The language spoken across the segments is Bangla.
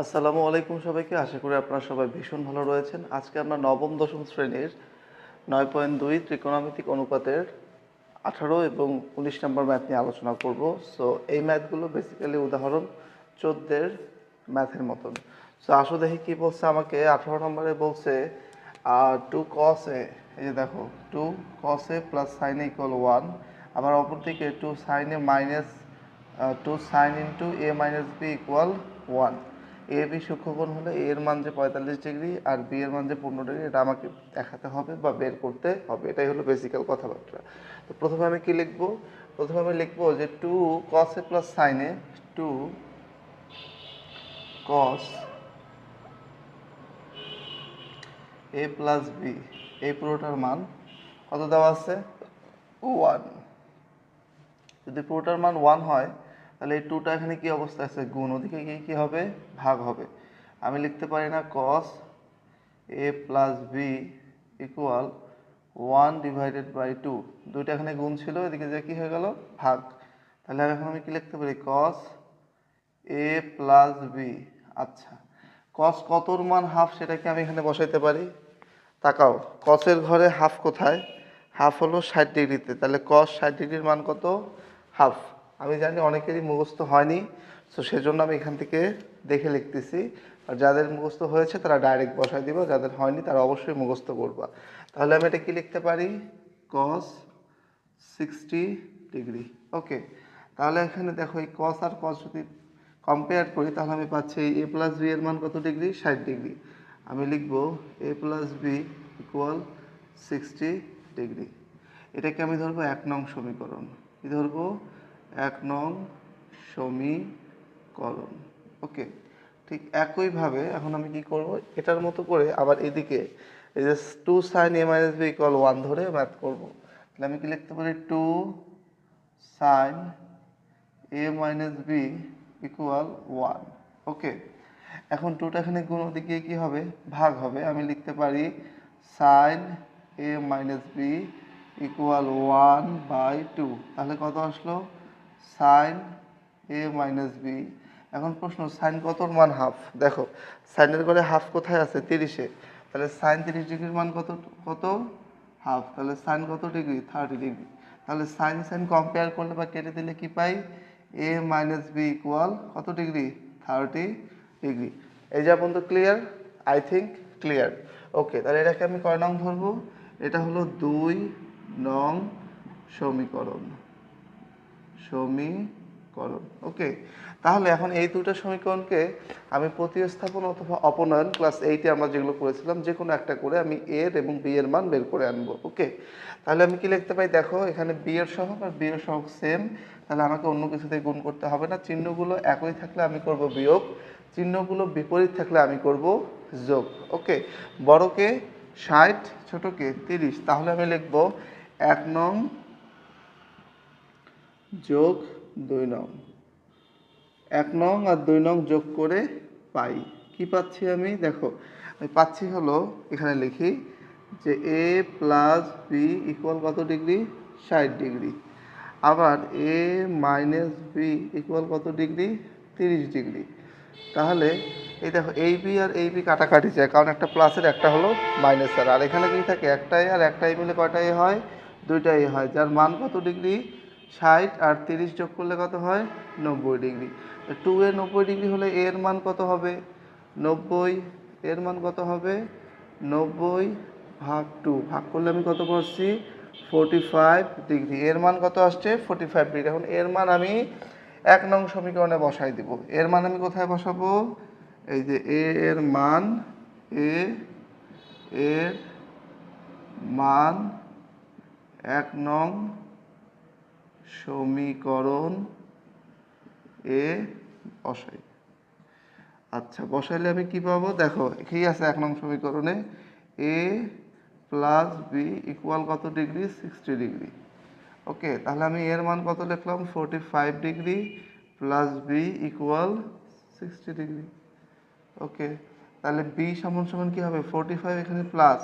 আসসালামু আলাইকুম সবাইকে। আশা করি আপনারা সবাই ভীষণ ভালো রয়েছেন। আজকে আমরা নবম, দশম শ্রেণির নয় পয়েন্ট দুই ত্রিকোণমিতিক অনুপাতের আঠারো এবং উনিশ নম্বর ম্যাথ নিয়ে আলোচনা করব। সো এই ম্যাথগুলো বেসিক্যালি উদাহরণ চোদ্দের ম্যাথের মতন। সো আসো দেখি কি বলছে আমাকে। আঠারো নম্বরে বলছে টু কস এ এই যে দেখো two cos A plus sine A equal one আবার অপরদিকে two sine A minus two sine into A minus B equal one A B সূক্ষ্মকোণ হলে এর মান যে পঁয়তাল্লিশ ডিগ্রি আর বি এর মান যে পনেরো ডিগ্রি, এটা আমাকে দেখাতে হবে বা বের করতে হবে। এটাই হলো বেসিক্যাল কথাবার্তা। তো প্রথমে আমি কি লিখব? প্রথমে আমি লিখব যে টু কস এ প্লাস সাইনে two cos A plus B এই পুরোটার মান কত দেওয়া আছে? ওয়ান যদি পুরোটার মান ওয়ান হয় তাহলে এই টুটা এখানে কি অবস্থা আছে? গুণ ওদিকে গিয়ে কি হবে? ভাগ হবে। আমি লিখতে পারি না cos A plus B equal one divided by two দুইটা এখানে গুণ ছিল, এদিকে যে কি হয়ে গেল? ভাগ। তাহলে এখন আমি কি লিখতে পারি? কস এ প্লাস বি আচ্ছা কস কতর মান হাফ সেটাকে আমি এখানে বসাইতে পারি? তাকাও কসের ঘরে হাফ কোথায়? হাফ হলো ষাট ডিগ্রিতে তাহলে কস ষাট ডিগ্রির মান কত? হাফ আমি জানি অনেকেরই মুখস্থ হয়নি সো সেজন্য আমি এখান থেকে দেখে লিখতেছি। আর যাদের মুখস্থ হয়েছে তারা ডাইরেক্ট বসায় দিব, যাদের হয়নি তারা অবশ্যই মুখস্থ করবা। তাহলে আমি এটা কি লিখতে পারি? কস সিক্সটি ডিগ্রি ওকে তাহলে এখানে দেখো এই কস আর কস যদি কম্পেয়ার করি, তাহলে আমি পাচ্ছি এ প্লাস বি এর মান কত ডিগ্রি ষাট ডিগ্রি আমি লিখব A plus B equal sixty degree এটাকে আমি ধরবো এক নং সমীকরণ। কি ধরবো? এক নং সমীকরণ। ওকে ঠিক একইভাবে এখন আমি কি করব? এটার মতো করে আবার এদিকে এই যে two sine A minus B equal one ধরে ম্যাথ করব। তাহলে আমি কি লিখতে পারি? Two sine A minus B equal one okay এখন টুটা এখানে গুণ ওদিকে কি হবে? ভাগ হবে। আমি লিখতে পারি sine A minus B equal one by two তাহলে কত আসলো? সাইন এ মাইনাস বি এখন প্রশ্ন সাইন কতর মান হাফ দেখো সাইনের ঘরে হাফ কোথায় আছে? তিরিশে। তাহলে সাইন তিরিশ ডিগ্রির মান কত কত? হাফ তাহলে সাইন কত ডিগ্রি? Thirty degree. তাহলে সাইন সাইন কম্পেয়ার করলে বা কেটে দিলে কি পাই? এ মাইনাস বি ইকুয়াল কত ডিগ্রি? Thirty degree. এই যা পর্যন্ত clear I think clear okay তাহলে এটাকে আমি কয় নং ধরবো? এটা হলো দুই নং সমীকরণ। সমীকরণ ওকে তাহলে এখন এই দুটো সমীকরণকে আমি প্রতিস্থাপন অথবা অপনয়ন ক্লাস এইটে আমরা যেগুলো করেছিলাম যে কোনো একটা করে আমি এর এবং বি এর মান বের করে আনব। ওকে তাহলে আমি কি লিখতে পাই দেখো, এখানে বি এর সহগ আর বি এর সহগ সেম তাহলে আমাকে অন্য কিছুতে গুণ করতে হবে না। চিহ্নগুলো একই থাকলে আমি করব বিয়োগ, চিহ্নগুলো বিপরীত থাকলে আমি করব যোগ। ওকে বড়কে ষাট ছোটকে তিরিশ, তাহলে আমি লিখব এক নং যোগ দুই নং। এক নং আর দুই নং যোগ করে পাই। কি পাচ্ছি আমি? দেখো, আমি পাচ্ছি হলো, এখানে লিখি যে এ প্লাস বি ইকুয়াল কত ডিগ্রি? ষাট ডিগ্রি। আবার এ মাইনাস বি ইকুয়াল কত ডিগ্রি? তিরিশ ডিগ্রি। তাহলে এই দেখো, এই বি আর এই বি কাটাকাটি যায়, কারণ একটা প্লাসের একটা হলো মাইনাসের আর এখানে কি থাকে? একটাই আর একটাই মিলে কয়টাই হয়? দুইটাই হয়। যার মান কত ডিগ্রি? ষাট আর তিরিশ যোগ করলে কত হয়? নব্বই ডিগ্রি। টু এ নব্বই ডিগ্রি হলে এর মান কত হবে? নব্বই। এর মান কত হবে? নব্বই ভাগ টু ভাগ করলে আমি কত করছি? Forty five degree. এর মান কত আসছে? Forty five degree. এখন এর মান আমি এক নং সমীকরণে বসাই দিব। এর মান আমি কোথায় বসাবো? এই যে এ এর মান, এ এর মান এক নং সমীকরণ এ বসাই। আচ্ছা বসাইলে আমি কি পাবো? দেখো কি আছে এক নং সমীকরণে। এ প্লাস বি ইকুয়াল কত ডিগ্রি? Sixty degree. ওকে, তাহলে আমি এর মান কত লিখলাম? Forty five degree plus B equal sixty degree. Okay, তাহলে বি সমান সমান কী হবে? ফোরটি ফাইভ এখানে প্লাস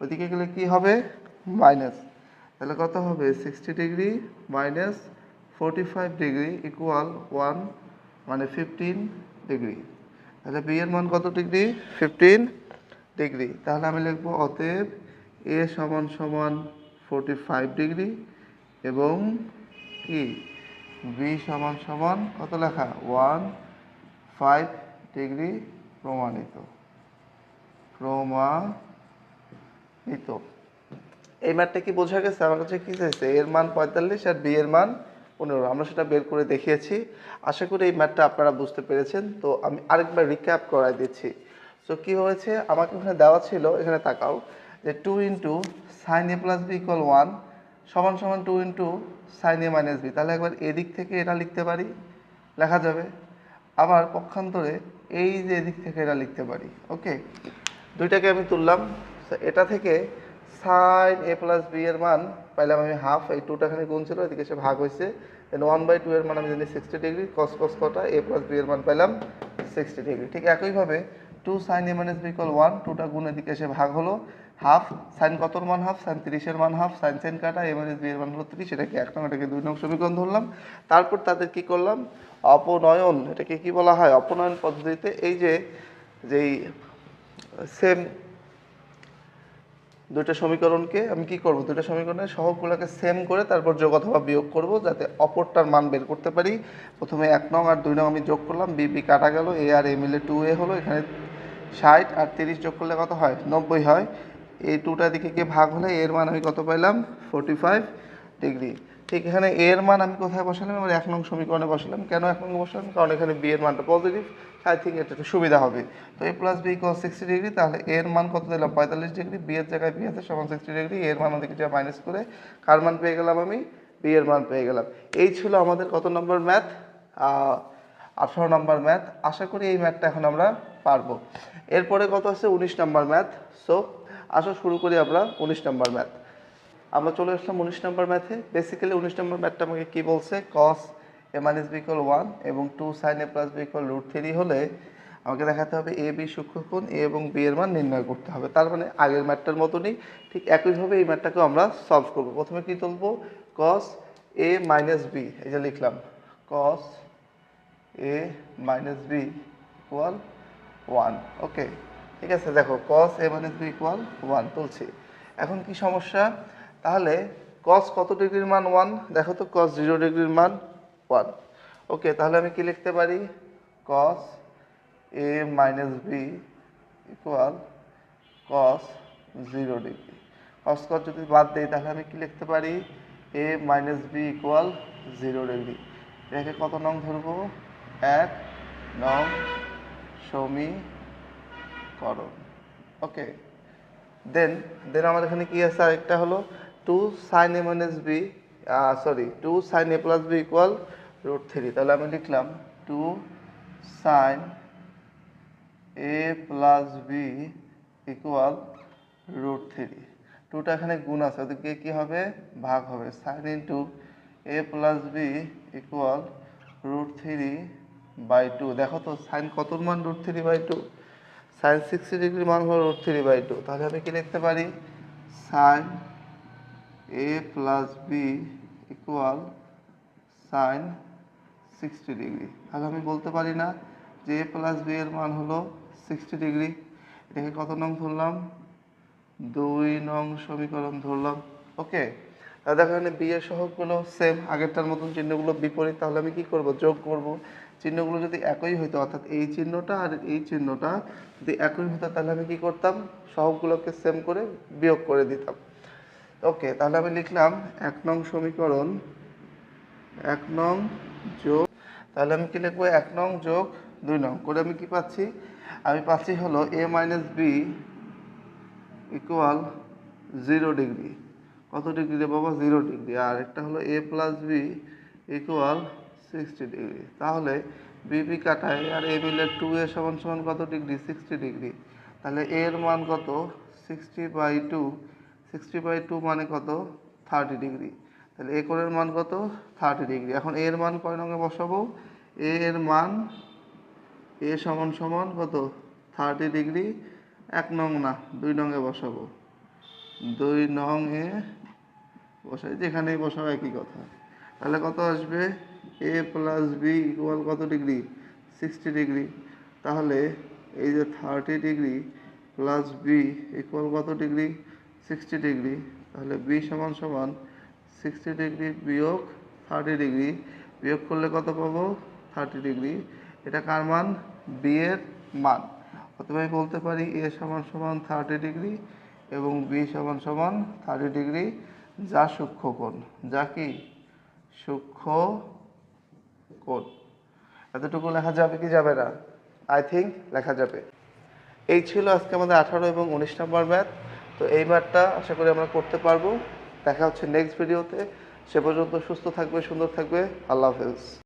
ওইদিকে গেলে কি হবে? মাইনাস তাহলে কত হবে? Sixty degree minus forty five degree equal one মানে ফিফটিন ডিগ্রি তাহলে বি এর মান কত ডিগ্রি ফিফটিন ডিগ্রি তাহলে আমি লিখব অতএব এ সমান সমান ফোরটি ফাইভ ডিগ্রি এবং কি? বি সমান সমান কত লেখা? ওয়ান ফাইভ ডিগ্রি প্রমাণিত। প্রমাণিত। এই ম্যাথটা কি বোঝা গেছে? আমার কাছে কি চাইছে? এর মান পঁয়তাল্লিশ আর বি এর মান পনেরো। আমরা সেটা বের করে দেখিয়েছি। আশা করি এই ম্যাথটা আপনারা বুঝতে পেরেছেন। তো আমি আরেকবার রিক্যাপ করাই দিচ্ছি। সো কী হয়েছে? আমাকে এখানে দেওয়া ছিল, এখানে তাকাও, যে two into sine A plus B equal one সমান সমান two into sine A minus B তাহলে একবার এদিক থেকে এটা লিখতে পারি? লেখা যাবে। আবার পক্ষান্তরে এই যে এদিক থেকে এটা লিখতে পারি। ওকে দুইটাকে আমি তুললাম। এটা থেকে সাইন এ প্লাস বি এর মান পাইলাম আমি হাফ এই টুটা খানে গুণ ছিল, এদিকে এসে ভাগ হয়েছে দেন ওয়ান বাই টু এর মান আমি জানি সিক্সটি ডিগ্রি কস কস কটা এ প্লাস বি এর মান পাইলাম সিক্সটি ডিগ্রি ঠিক একইভাবে two sine A minus B equal one টুটা গুণ এদিকে এসে ভাগ হলো হাফ সাইন কতর মান হাফ সাইন তিরিশের মান হাফ সাইন সাইন কাটা এ মাইনাস বি এর মান হলো তিরিশ, এটাকে এক নং, এটাকে দুই নং সমীকরণ ধরলাম। তারপর তাদের কি করলাম? অপনয়ন, এটাকে কি বলা হয়? অপনয়ন পদ্ধতিতে এই যে, যেই সেম দুইটা সমীকরণকে আমি কি করব? দুইটা সমীকরণে সহগগুলোকে সেম করে তারপর যোগ অথবা বিয়োগ করব যাতে অপরটার মান বের করতে পারি। প্রথমে এক নং আর দুই নং আমি যোগ করলাম বিপি কাটা গেল এ আর এ মিলে টু এ হলো, এখানে ষাট আর তিরিশ যোগ করলে কত হয়? নব্বই হয়। এই টুটা দিকে গিয়ে ভাগ হলে এর মান আমি কত পাইলাম? ফোরটি ফাইভ ডিগ্রি ঠিক, এখানে এর মান আমি কোথায় বসালাম? এবার এক নং সমীকরণে বসালাম। কেন এক নং বসালাম? কারণ এখানে বি এর মানটা পজিটিভ আই থিঙ্ক এটা একটু সুবিধা হবে। তো A plus B equal sixty degree তাহলে এর মান কত দিলাম? পঁয়তাল্লিশ ডিগ্রি বি এর জায়গায় বি আছে, সমান সিক্সটি ডিগ্রি এর মান ওদিকে যা মাইনাস করে, কার মান পেয়ে গেলাম আমি? বি এর মান পেয়ে গেলাম। এই ছিল আমাদের কত নম্বর ম্যাথ আঠারো নম্বর ম্যাথ আশা করি এই ম্যাথটা এখন আমরা পারব। এরপরে কত আছে? উনিশ নম্বর ম্যাথ সো আসো শুরু করি আমরা উনিশ নম্বর ম্যাথ আমরা চলে আসলাম উনিশ নম্বর ম্যাথে। বেসিক্যালি উনিশ নম্বর ম্যাথটা আমাকে কী বলছে? Cos A minus B equal one এবং two sine A plus B equal root three হলে আমাকে দেখাতে হবে এ বি সূক্ষ্মকোণ এ এবং বি এর মান নির্ণয় করতে হবে। তার মানে আগের ম্যাথটার মতনই ঠিক একইভাবে এই ম্যাথটাকেও আমরা সলভ করব। প্রথমে কী তুলবো? কস এ মাইনাস বি এই যে লিখলাম। Cos A minus B equal one okay ঠিক আছে, দেখো cos A minus B equal one তুলছি। এখন কি সমস্যা? তাহলে কস কত ডিগ্রির মান ওয়ান দেখো তো কস জিরো ডিগ্রির মান ওয়ান ওকে তাহলে আমি কি লিখতে পারি? Cos A minus B equal cos zero degree cos cos যদি বাদ দিই, তাহলে আমি কি লিখতে পারি? A minus B equal zero degree এটাকে কত নং ধরবো? এক নং সমীকরণ ওকে দেন দেন আমার এখানে কি আছে আরেকটা হলো? Two sine A minus B sorry two sine A plus B equal root three তাহলে আমি লিখলাম two sine A plus B equal root three টুটা এখানে গুণ আছে ওদিকে কি হবে? ভাগ হবে। Sine into A plus B equal root three by two দেখো তো সাইন কত মান? Root three by two sine sixty degree মান হলো রুট থ্রি বাই টু তাহলে আমি কি লিখতে পারি? Sine A plus B equal sine sixty degree তাহলে আমি বলতে পারি না যে এ প্লাস বি এর মান হলো সিক্সটি ডিগ্রি এটাকে কত নং ধরলাম? দুই নং সমীকরণ ধরলাম। ওকে তাহলে দেখো এখানে বি এর সহগগুলো সেম আগেরটার মতন চিহ্নগুলো বিপরীত। তাহলে আমি কি করব? যোগ করব। চিহ্নগুলো যদি একই হইতো, অর্থাৎ এই চিহ্নটা আর এই চিহ্নটা যদি একই হতো, তাহলে আমি কি করতাম? সহগগুলোকে সেম করে বিয়োগ করে দিতাম। ওকে, তাহলে আমি লিখলাম এক নং সমীকরণ, এক নং যোগ, তাহলে আমি কি লিখব? এক নং যোগ দুই নং, করে আমি কি পাচ্ছি? আমি পাচ্ছি হলো A minus B equal zero degree কত ডিগ্রি রে বাবা? জিরো ডিগ্রি আর একটা হলো A plus B equal sixty degree তাহলে বিবি কাটায়, আর এ মিলে টু এ সমান সমান কত ডিগ্রি সিক্সটি ডিগ্রি তাহলে এর মান কত? Sixty by two sixty by two মানে কত? থার্টি ডিগ্রি তাহলে এ কোণের মান কত? থার্টি ডিগ্রি এখন এর মান কয় নঙে বসাবো? এ এর মান এ সমান সমান কত? থার্টি ডিগ্রি এক নং না, দুই নঙে বসাবো। দুই নং এ বসাই। যেখানেই বসাবো একই কথা। তাহলে কত আসবে? এ প্লাস বি ইকুয়াল কত ডিগ্রি সিক্সটি ডিগ্রি তাহলে এই যে thirty degree plus B equal কত ডিগ্রি সিক্সটি ডিগ্রি তাহলে বি সমান সমান সিক্সটি ডিগ্রি বিয়োগ থার্টি ডিগ্রি বিয়োগ করলে কত পাবো? থার্টি ডিগ্রি এটা কার মান? বি এর মান। অথবা আমি বলতে পারি এ সমান সমান থার্টি ডিগ্রি এবং বি সমান সমান থার্টি ডিগ্রি যা সূক্ষ্ম কোণ যা কি? সূক্ষ্ম কোণ এতটুকু লেখা যাবে কি যাবে না? আই থিঙ্ক লেখা যাবে। এই ছিল আজকে আমাদের আঠারো এবং উনিশ নম্বর ম্যাথ তো এই মারটা আশা করি আমরা করতে পারব। দেখা হচ্ছে নেক্সট ভিডিওতে সে পর্যন্ত সুস্থ থাকবে, সুন্দর থাকবে। আল্লাহ হাফেজ।